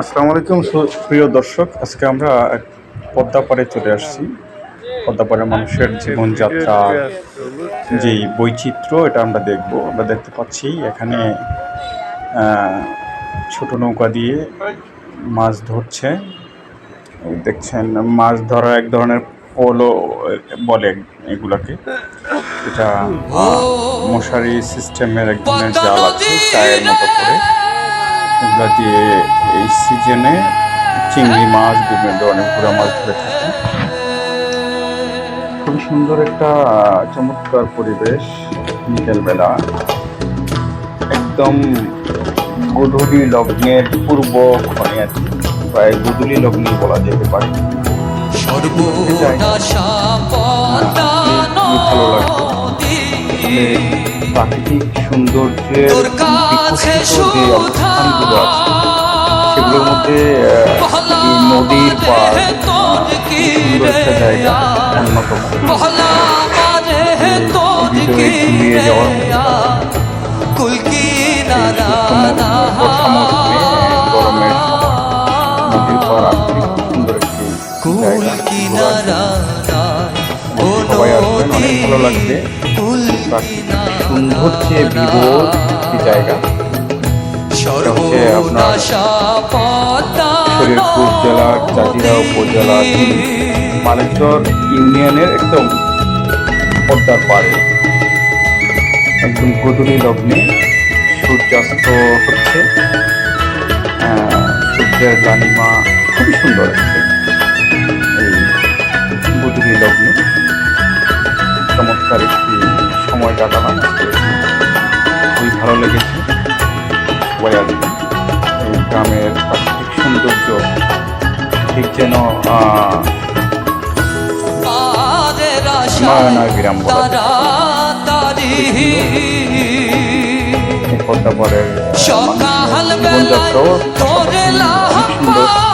আসসালামু আলাইকুম প্রিয় দর্শক, আজকে আমরা পদ্মাপাড়ে চলে আসছি। পদ্মাপাড়ের মানুষের জীবনযাত্রা, যেই বৈচিত্র্য, এটা আমরা দেখব। আমরা দেখতে পাচ্ছি এখানে ছোট নৌকা দিয়ে মাছ ধরছে। দেখছেন, মাছ ধরা এক ধরনের পোলো বলে এগুলাকে। এটা মশারি সিস্টেমের এক ধরনের জাল আছে চায়ের মতো করে। এগুলা দিয়ে এই সিজনে চিংড়ি মাছ বিভিন্ন ধরনের পুরা মাছ ধরে থাকে। খুবই সুন্দর একটা চমৎকার পরিবেশ বিকেলবেলা। একদম গধূলি লগ্নের পূর্ব ক্ষণে আছে প্রায় গধূলি লগ্নে বলা যেতে পারে। ভালো লাগবে প্রাকৃতিক সৌন্দর্যের যে এই নদীর পার সুন্দর একটা জায়গা অন্যতম ভিতরে যাওয়ার গরমের নদীর পার সুন্দর একটি জায়গা। সবাই আসবেন অনেক ভালো লাগবে। প্রাকৃতিক সৌন্দর্যে বিভোর একটি জায়গা। হচ্ছে আপনার সর্বনাশা পদ্মা শরীরপুর উপজেলা মানিকচর ইউনিয়নের একদম পদ্মার পাড়ে। একদম গধূলি লগ্নে সূর্যাস্ত হচ্ছে। সূর্যের লালিমা খুবই সুন্দর আছে। এই লগ্নে। চমৎকার একটি সময় কাটালাম সবাই আসবেন এই গ্রামের প্রাকৃতিক সৌন্দর্য ঠিক যেন এই পদ্মাপাড়ের জীবনযাত্রাও তোর